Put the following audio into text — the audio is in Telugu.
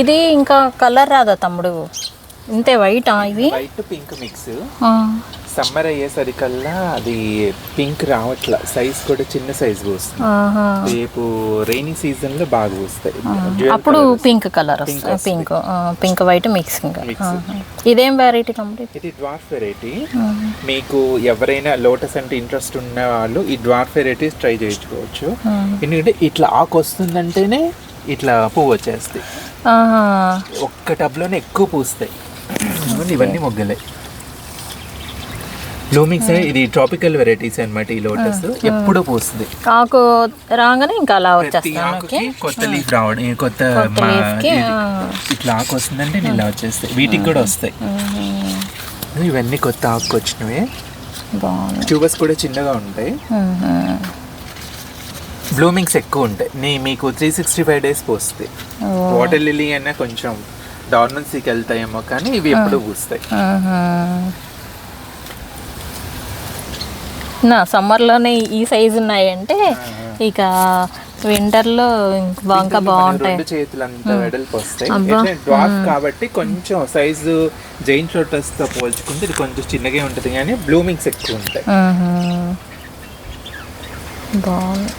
ఇది ఇంకా కలర్ రాదా తమ్ముడు? ఇంతే వైటా ఇవి వైట్ పింక్ మిక్స్ సమ్మర్ అయ్యేసరికల్లా అది పింక్ రావట్లా. సైజ్ కూడా చిన్న సైజ్ వస్తుంది ఆహా. రేపు రైనీ సీజన్లో బాగా Dual అప్పుడు. Pink colour pink pink white mixing Mix. ఇదేం వెరైటీ తమ్ముడు ఇది? ఇది డ్వార్ఫ్ వెరైటీ మీకు ఎవరైనా లోటస్ అంటే ఇంట్రెస్ట్ ఉన్న వాళ్ళు ఈ డ్వార్ఫ్ వెరైటీస్ ట్రై చేయించుకోవచ్చు. ఎందుకంటే ఇట్లా ఆకు వస్తుందంటేనే ఇట్లా పువ్వు వచ్చేస్తాయి. ఒక్క టబ్లోనే ఎక్కువ పూస్తాయి. ఇవన్నీ మొగ్గలే. బ్లూమింగ్స్ ఇది ట్రాపికల్ వెరైటీస్ అన్నమాట ఈ లోటస్ ఎప్పుడు పూస్తుంది. ఆకు రాగానే ఇంకా అలా ఆకుకి కొత్త లీఫ్ రావడం కొత్త. ఇట్లా ఆకు వస్తుందంటే ఇలా వచ్చేస్తాయి. వీటికి కూడా వస్తాయి. ఇవన్నీ కొత్త ఆకు వచ్చినవి. బాగుంది. ట్యూబర్స్ కూడా చిన్నగా ఉంటాయి. బ్లూమింగ్స్ ఎక్కువ ఉంటాయి. నీ మీకు త్రీ సిక్స్టీ ఫైవ్ డేస్ పోస్తాయి. వాటర్ లిల్లీ అనే కొంచెం డార్మన్సీకి వెళ్తాయేమో కానీ ఇవి ఎప్పుడు పూస్తాయి. నా సమ్మర్లోనే ఈ సైజు ఉన్నాయంటే ఇక వింటర్లో ఇంకా ఇంకా బాగుంటాయి. చేతులు అంతా వెడల్పు వస్తాయి. డ్వార్ఫ్ కాబట్టి కొంచెం సైజు జైన్ లోటస్తో పోల్చుకుంటే ఇది కొంచెం చిన్నగా ఉంటుంది కానీ బ్లూమింగ్స్ ఎక్కువ ఉంటాయి. బాగుంది.